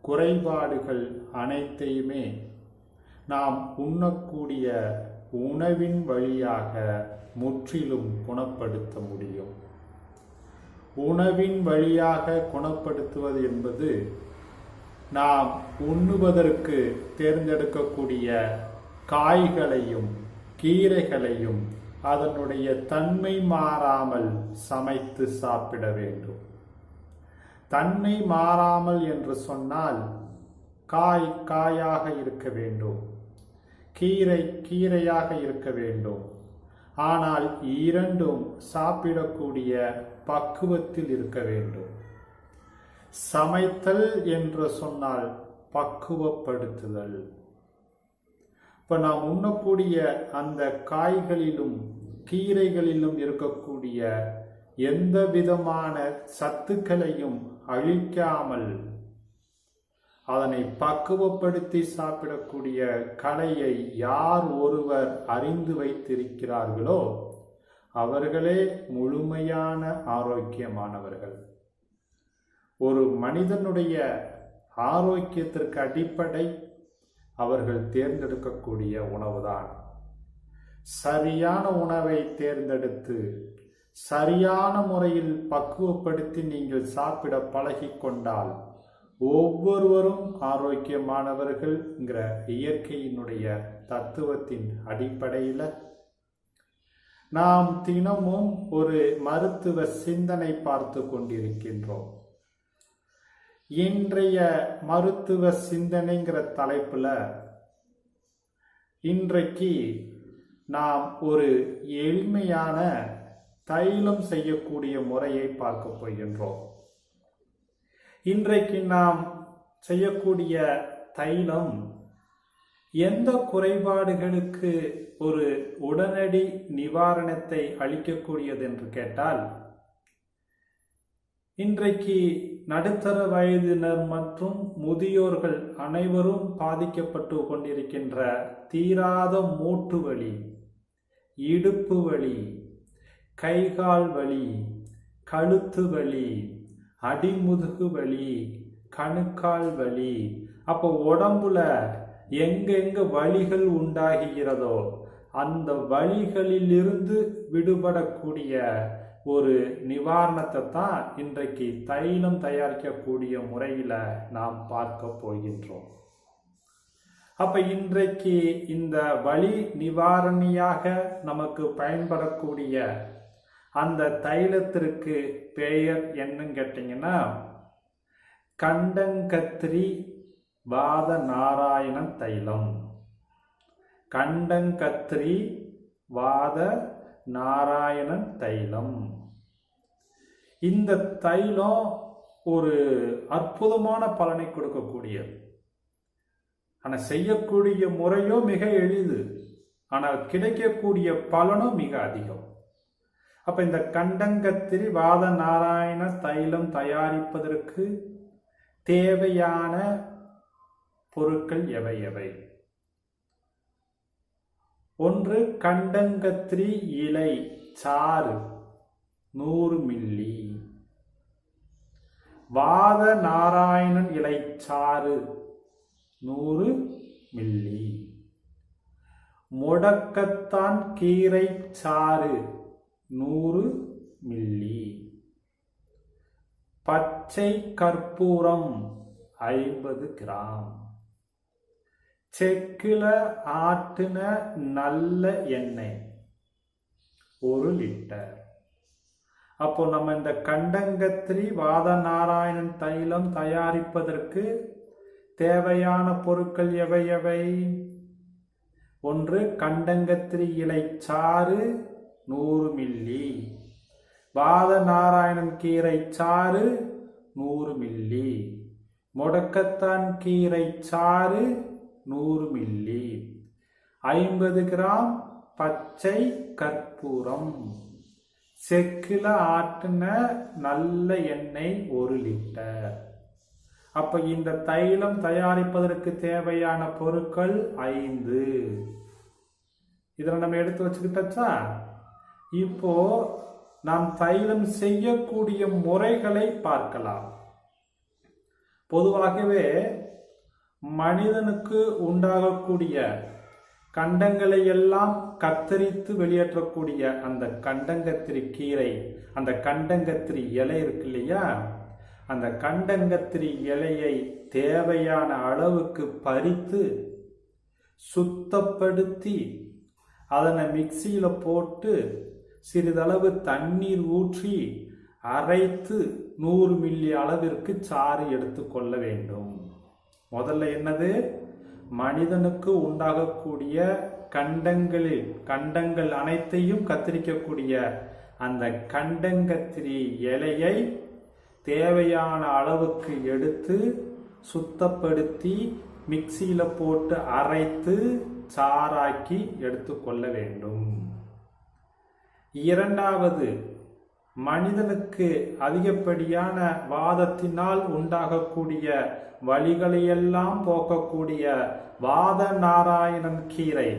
குறைபாடுகள் அனைத்தையுமே நாம் உண்ணக்கூடிய உணவின் வழியாக முற்றிலும் குணப்படுத்த முடியும். உணவின் வழியாக குணப்படுத்துவது என்பது நாம் உண்ணுவதற்கு தேர்ந்தெடுக்கக்கூடிய காய்களையும் கீரைகளையும் அதனுடைய தன்மை மாறாமல் சமைத்து சாப்பிட வேண்டும். தன்மை மாறாமல் என்று சொன்னால் காய் காயாக இருக்க வேண்டும். கீரை கீரையாக இருக்க வேண்டும். ஆனால் இரண்டும் சாப்பிடக்கூடிய பக்குவத்தில் இருக்க வேண்டும். சமைத்தல் என்று சொன்னால் பக்குவப்படுத்துதல். இப்போ நாம் உண்ணக்கூடிய அந்த காய்களிலும் கீரைகளிலும் இருக்கக்கூடிய எந்த விதமான சத்துக்களையும் அழிக்காமல் அதனை பக்குவப்படுத்தி சாப்பிடக்கூடிய கலையை யார் ஒருவர் அறிந்து வைத்திருக்கிறார்களோ அவர்களே முழுமையான ஆரோக்கியமானவர்கள். ஒரு மனிதனுடைய ஆரோக்கியத்திற்கு அடிப்படை அவர்கள் தேர்ந்தெடுக்கக்கூடிய உணவுதான். சரியான உணவை தேர்ந்தெடுத்து சரியான முறையில் பக்குவப்படுத்தி நீங்கள் சாப்பிட பழகி கொண்டால் ஒவ்வொருவரும் ஆரோக்கியமானவர்கள்ங்கிற இயற்கையினுடைய தத்துவத்தின் அடிப்படையில் நாம் தினமும் ஒரு மருத்துவ சிந்தனை பார்த்து கொண்டிருக்கின்றோம். இன்றைய மருத்துவ சிந்தனைங்கிற தலைப்புல இன்றைக்கு நாம் ஒரு எளிமையான தைலம் செய்யக்கூடிய முறையை பார்க்க போகின்றோம். இன்றைக்கு நாம் செய்யக்கூடிய தைலம் எந்த குறைபாடுகளுக்கு ஒரு உடனடி நிவாரணத்தை அளிக்கக்கூடியது என்று கேட்டால் இன்றைக்கு நடுத்தர வயதினர் மற்றும் முதியோர்கள் அனைவரும் பாதிக்கப்பட்டு கொண்டிருக்கின்ற தீராத மூட்டு வலி இடுப்பு வலி கைகால் வலி கழுத்து வலி அடிமுதுகு வலி கணுக்கால் வலி. அப்போ உடம்புல எங்கெங்க வழிகள் உண்டாகிறதோ அந்த வழிகளிலிருந்து விடுபடக்கூடிய ஒரு நிவாரணத்தை தான் இன்றைக்கு தைலம் தயாரிக்கக்கூடிய முறையில் நாம் பார்க்க போகின்றோம். அப்போ இன்றைக்கு இந்த வழி நிவாரணியாக நமக்கு பயன்படக்கூடிய அந்த தைலத்திற்கு பெயர் என்னன்னு கேட்டீங்கன்னா கண்டங்கத்திரி வாத நாராயணன் தைலம். கண்டங்கத்திரி வாத நாராயணன் தைலம். இந்த தைலம் ஒரு அற்புதமான பலனை கொடுக்கக்கூடியது. ஆனால் செய்யக்கூடிய முறையோ மிக எளிது. ஆனால் கிடைக்கக்கூடிய பலனும் மிக அதிகம். அப்ப இந்த கண்டங்கத்திரி வாத நாராயண தைலம் தயாரிப்பதற்கு தேவையான பொருட்கள் எவை எவை? ஒன்று கண்டங்கத்திரி இலை சாறு நூறு மில்லி. வாத நாராயணன் இலை சாறு நூறு மில்லி. முடக்கத்தான் கீரை சாறு நூறு மில்லி. பச்சை கற்பூரம் ஐம்பது கிராம். செக்கில ஆட்டின நல்ல எண்ணெய் ஒரு லிட்டர். அப்போ நம்ம இந்த கண்டங்கத்திரி வாத நாராயணன் தைலம் தயாரிப்பதற்கு தேவையான பொருட்கள் எவை எவை? ஒன்று கண்டங்கத்திரி இலை சாறு நூறு மில்லி. பாத நாராயணன் கீரை சாறு நூறு மில்லி. முடக்கத்தான் கீரை சாறு நூறு மில்லி. ஐம்பது கிராம் பச்சை கற்பூரம். செக்கில் ஆட்டின நல்ல எண்ணெய் ஒரு லிட்டர். அப்ப இந்த தைலம் தயாரிப்பதற்கு தேவையான பொருட்கள் ஐந்து. இதில் நம்ம எடுத்து வச்சுக்கிட்டாச்சா? இப்போ நாம் தைலம் செய்யக்கூடிய முறைகளை பார்க்கலாம். பொதுவாகவே மனிதனுக்கு உண்டாகக்கூடிய கண்டங்களை எல்லாம் கத்தரித்து வெளியேற்றக்கூடிய அந்த கண்டங்கத்திரி கீரை அந்த கண்டங்கத்திரி இலை இருக்கு இல்லையா? அந்த கண்டங்கத்திரி இலையை தேவையான அளவுக்கு பறித்து சுத்தப்படுத்தி அதனை மிக்சியில் போட்டு சிறிதளவு தண்ணீர் ஊற்றி அரைத்து நூறு மில்லி அளவிற்கு சாறு எடுத்துக்கொள்ள வேண்டும். முதல்ல என்னது? மனிதனுக்கு உண்டாகக்கூடிய கண்டங்களில் கண்டங்கள் அனைத்தையும் கத்திரிக்கக்கூடிய அந்த கண்டங்கத்திரி இலையை தேவையான அளவுக்கு எடுத்து சுத்தப்படுத்தி மிக்சியில் போட்டு அரைத்து சாராக்கி எடுத்துக்கொள்ள வேண்டும். இரண்டாவது மனிதனுக்கு அதிகப்படியான வாதத்தினால் உண்டாகக்கூடிய வழிகளையெல்லாம் போக்கக்கூடிய வாத நாராயணன் கீரை.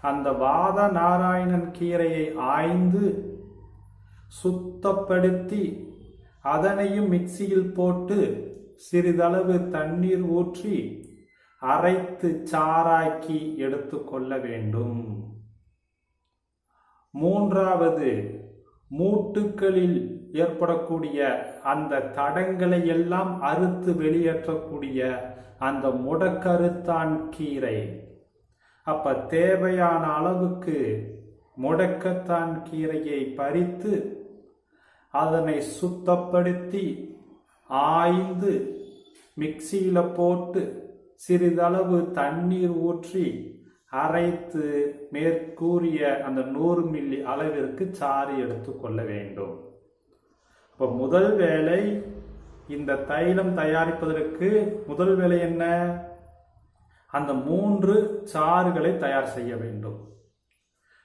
அந்த வாத நாராயணன் கீரையை ஆய்ந்து சுத்தப்படுத்தி அதனையும் மிக்சியில் போட்டு சிறிதளவு தண்ணீர் ஊற்றி அரைத்து சாராக்கி எடுத்துக்கொள்ள வேண்டும். மூன்றாவது மூட்டுக்களில் ஏற்படக்கூடிய அந்த தடங்களை எல்லாம் அறுத்து வெளியேற்றக்கூடிய அந்த முடக்கருத்தான் கீரை. அப்ப தேவையான அளவுக்கு முடக்கத்தான் கீரையை பறித்து அதனை சுத்தப்படுத்தி ஆய்ந்து மிக்சியில் போட்டு சிறிதளவு தண்ணீர் ஊற்றி அரைத்து மேற்கூறிய அந்த நூறு மில்லி அளவிற்கு சாறு எடுத்துக்கொள்ள வேண்டும். இப்போ முதல் வேலை இந்த தைலம் தயாரிப்பதற்கு முதல் வேலை என்ன? அந்த மூன்று சாறுகளை தயார் செய்ய வேண்டும்.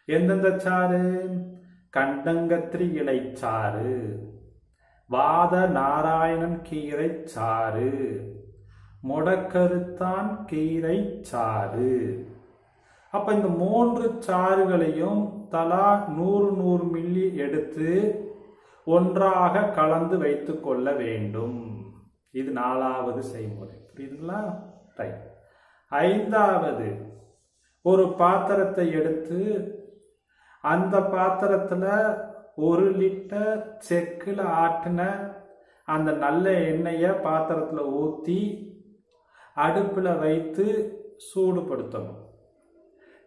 எந்தெந்த சாறு? கண்டங்கத்திரி இலை சாறு வாத நாராயணன் கீரை சாறு முடக்கருத்தான் கீரை சாறு. அப்ப இந்த மூன்று சாறுகளையும் தலா நூறு நூறு மில்லி எடுத்து ஒன்றாக கலந்து வைத்து கொள்ள வேண்டும். இது நாலாவது செய்முறை. புரியுதுங்களா? ரைட் ஐந்தாவது ஒரு பாத்திரத்தை எடுத்து அந்த பாத்திரத்துல ஒரு லிட்டர் செக்கில் ஆட்டின அந்த நல்ல எண்ணெயை பாத்திரத்தில் ஊற்றி அடுப்பில் வைத்து சூடுபடுத்தணும்.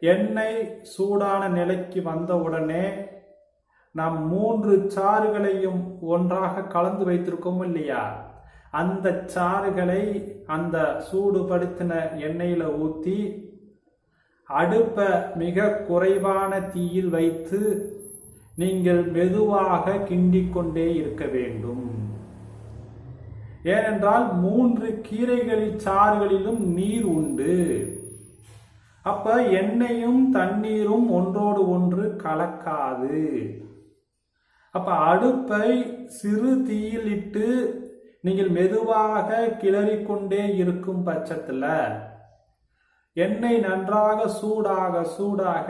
எண்ணெய் சூடான நிலைக்கு வந்தவுடனே நாம் மூன்று சாறுகளையும் ஒன்றாக கலந்து வைத்திருக்கோம் இல்லையா? அந்த சாறுகளை அந்த சூடுபடுத்தின எண்ணெயில ஊற்றி அடுப்பை மிக குறைவான தீயில் வைத்து நீங்கள் மெதுவாக கிண்டிக்கொண்டே இருக்க வேண்டும். ஏனென்றால் மூன்று கீரைகளில் சாறுகளிலும் நீர் உண்டு. அப்ப எண்ணெயும் தண்ணீரும் ஒன்றோடு ஒன்று கலக்காது. அப்ப அடுப்பை சிறு தீயில் இட்டு நீங்கள் மெதுவாக கிளறிக்கொண்டே இருக்கும் பட்சத்துல எண்ணெய் நன்றாக சூடாக சூடாக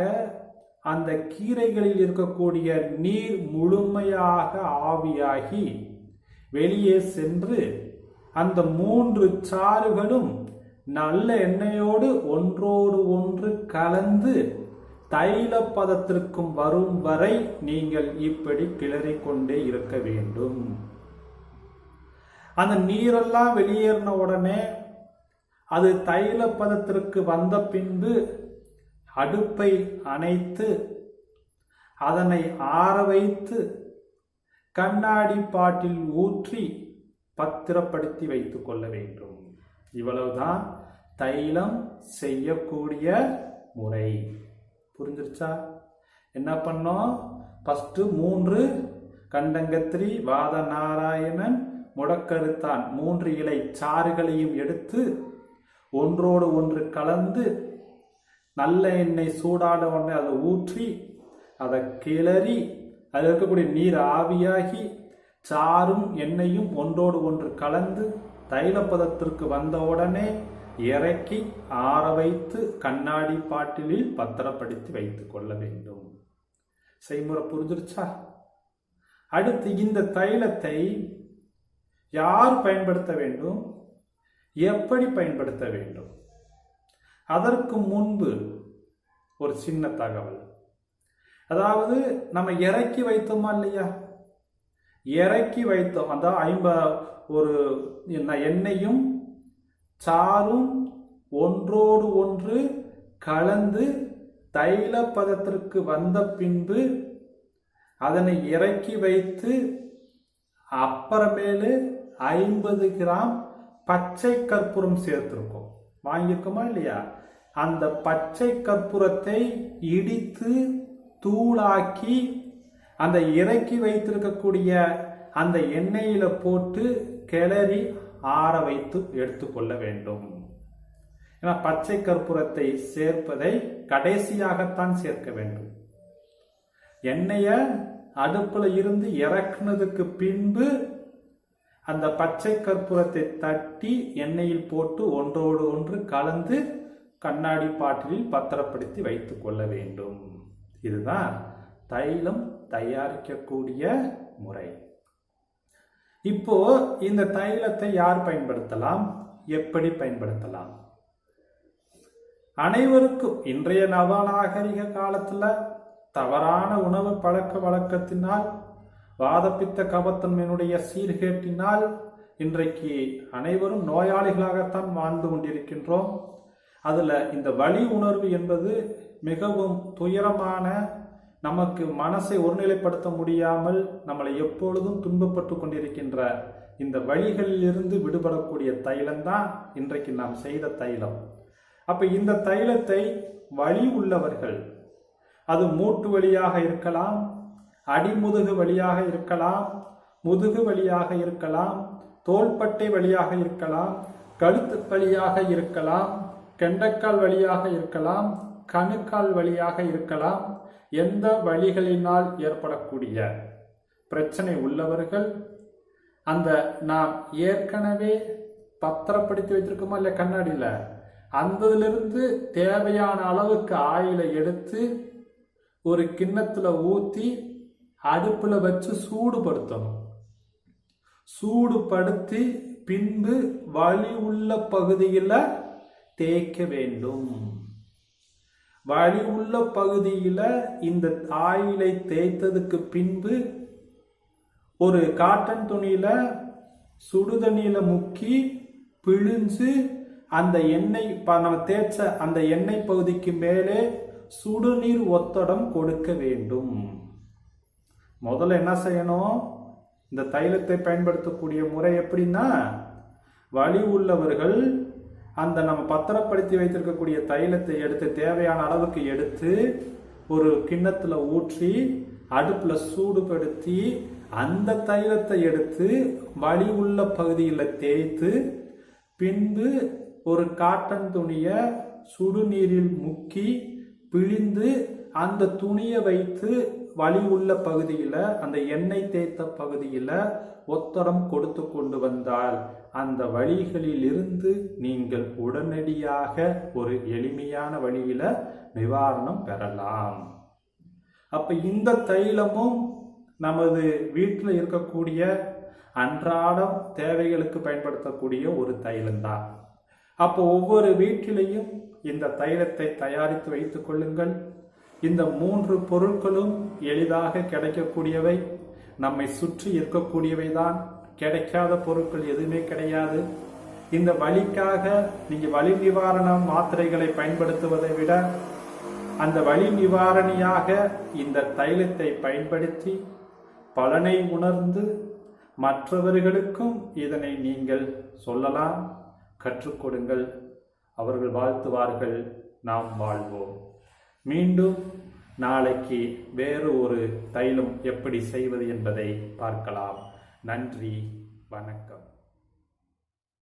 அந்த கீரைகளில் இருக்கக்கூடிய நீர் முழுமையாக ஆவியாகி வெளியே சென்று அந்த மூன்று சாறுகளும் நல்ல எண்ணெயோடு ஒன்றோடு ஒன்று கலந்து தைல பதத்திற்கும் வரும் வரை நீங்கள் இப்படி கிளறி கொண்டே இருக்க வேண்டும். அந்த நீரெல்லாம் வெளியேறின உடனே அது தைல பதத்திற்கு வந்த பின்பு அடுப்பை அணைத்து அதனை ஆற வைத்து கண்ணாடி பாட்டில் ஊற்றி பத்திரப்படுத்தி வைத்துக் கொள்ள வேண்டும். இவ்வளவுதான் தைலம் செய்யக்கூடிய முறை. புரிஞ்சிருச்சா? என்ன பண்ணோம்? ஃபஸ்ட்டு மூன்று கண்டங்கத்திரி வாத நாராயணன் முடக்கருத்தான். மூன்று இலை சாறுகளையும் எடுத்து ஒன்றோடு ஒன்று கலந்து நல்ல எண்ணெய் சூடான உடனே அதை ஊற்றி அதை கிளறி அதில் இருக்கக்கூடிய நீர் ஆவியாகி சாரும் எண்ணெயும் ஒன்றோடு ஒன்று கலந்து தைலப்பதத்திற்கு வந்த உடனே இறக்கி ஆற வைத்து கண்ணாடி பாட்டிலில் பத்திரப்படுத்தி வைத்துக் கொள்ள வேண்டும். செய்முறை புரிஞ்சிருச்சா? அடுத்து இந்த தைலத்தை யார் பயன்படுத்த வேண்டும்? எப்படி பயன்படுத்த வேண்டும்? அதற்கு முன்பு ஒரு சின்ன தகவல். அதாவது நம்ம இறக்கி வைத்தோமா இல்லையா? இறக்கி வைத்தோம். அதான் ஐம்ப ஒரு என்ன எண்ணெயும் சாரும் ஒன்றோடு ஒன்று கலந்து தைல பதத்திற்கு வந்த பின்பு அதனை இறக்கி வைத்து அப்புறமேலு ஐம்பது கிராம் பச்சை கற்பூரம் சேர்த்திருக்கோம். வாங்கியிருக்கோமா இல்லையா? அந்த பச்சை கற்பூரத்தை இடித்து தூளாக்கி அந்த இறக்கி வைத்திருக்கக்கூடிய அந்த எண்ணெயில போட்டு கிளறி ஆற வைத்து எடுத்துக்கொள்ள வேண்டும். ஏன்னா பச்சை கற்பூரத்தை சேர்ப்பதை கடைசியாகத்தான் சேர்க்க வேண்டும். எண்ணெய அடுப்புல இருந்து இறக்குனதுக்கு பின்பு அந்த பச்சை கற்பூரத்தை தட்டி எண்ணெயில் போட்டு ஒன்றோடு ஒன்று கலந்து கண்ணாடி பாட்டிலில் பத்திரப்படுத்தி வைத்துக் கொள்ள வேண்டும். இதுதான் தைலம் தயாரிக்கக்கூடிய முறை. இப்போ இந்த தைலத்தை யார் பயன்படுத்தலாம்? எப்படி பயன்படுத்தலாம்? அனைவருக்கும் இன்றைய நவநாகரிக காலத்துல தவறான உணவு பழக்க வழக்கத்தினால் வாதப்பித்த கபத்தன்மையினுடைய சீர்கேட்டினால் இன்றைக்கு அனைவரும் நோயாளிகளாகத்தான் வாழ்ந்து கொண்டிருக்கின்றோம். அதுல இந்த வலி உணர்வு என்பது மிகவும் துயரமான நமக்கு மனசை ஒருநிலைப்படுத்த முடியாமல் நம்மளை எப்பொழுதும் துன்பப்பட்டு கொண்டிருக்கின்ற இந்த வழிகளிலிருந்து விடுபடக்கூடிய தைலம் தான் இன்றைக்கு நாம் செய்த தைலம். அப்ப இந்த தைலத்தை வழி உள்ளவர்கள் அது மூட்டு வழியாக இருக்கலாம் அடிமுதுகு வழியாக இருக்கலாம் முதுகு வழியாக இருக்கலாம் தோள்பட்டை வழியாக இருக்கலாம் கழுத்து வழியாக இருக்கலாம் கெண்டக்கால் வழியாக இருக்கலாம் கணுக்கால் வழியாக இருக்கலாம் எந்த வழிகளினால் ஏற்படக்கூடிய பிரச்சனை உள்ளவர்கள் அந்த நாம் ஏற்கனவே பத்திரப்படுத்தி வைத்திருக்கோமா இல்லை கண்ணாடியில்? அந்ததிலிருந்து தேவையான அளவுக்கு ஆயிலை எடுத்து ஒரு கிண்ணத்தில் ஊற்றி அடுப்பில் வச்சு சூடுபடுத்தணும். சூடுபடுத்தி பின்பு வலி உள்ள பகுதியில் தேய்க்க வேண்டும். வலி உள்ள பகுதியில் இந்த ஆயிலை தேய்த்ததுக்கு பின்பு ஒரு காட்டன் துணியில் சுடுதண்ணியில் முக்கி பிழிஞ்சு அந்த எண்ணெய் ப- நம்ம தேய்ச்ச அந்த எண்ணெய் பகுதிக்கு மேலே சுடுநீர் ஒத்தடம் கொடுக்க வேண்டும். முதல்ல என்ன செய்யணும்? இந்த தைலத்தை பயன்படுத்தக்கூடிய முறை எப்படின்னா வலி உள்ளவர்கள் அந்த நம்ம பத்திரப்படுத்தி வைத்திருக்கக்கூடிய தைலத்தை எடுத்து தேவையான அளவுக்கு எடுத்து ஒரு கிண்ணத்துல ஊற்றி அடுப்புல சூடுபடுத்தி அந்த தைலத்தை எடுத்து வலி உள்ள பகுதியில் தேய்த்து பின்பு ஒரு காட்டன் துணியை சுடுநீரில் முக்கி பிழிந்து அந்த துணியை வைத்து வலி உள்ள பகுதியில் அந்த எண்ணெய் தேய்த்த பகுதியில் ஒத்தடம் கொடுத்து கொண்டு வந்தால் அந்த வழிகளிலிருந்து நீங்கள் உடனடியாக ஒரு எளிமையான வழியில நிவாரணம் பெறலாம். அப்ப இந்த தைலமும் நமது வீட்டில் இருக்கக்கூடிய அன்றாடம் தேவைகளுக்கு பயன்படுத்தக்கூடிய ஒரு தைலம்தான். அப்போ ஒவ்வொரு வீட்டிலையும் இந்த தைலத்தை தயாரித்து வைத்துக் கொள்ளுங்கள். இந்த மூன்று பொருட்களும் எளிதாக கிடைக்கக்கூடியவை நம்மை சுற்றி இருக்கக்கூடியவை தான் கிடைக்காத பொருட்கள் எதுவுமே கிடையாது. இந்த வலிக்காக நீங்க வலி நிவாரண மாத்திரைகளை பயன்படுத்துவதை விட அந்த வலி நிவாரணியாக இந்த தைலத்தை பயன்படுத்தி பலனை உணர்ந்து மற்றவர்களுக்கும் இதனை நீங்கள் சொல்லலாம் கற்றுக்கொடுங்கள் அவர்கள் வாழ்த்துவார்கள் நாம் வாழ்வோம். மீண்டும் நாளைக்கு வேறு ஒரு தைலம் எப்படி செய்வது என்பதை பார்க்கலாம். நன்றி வணக்கம்.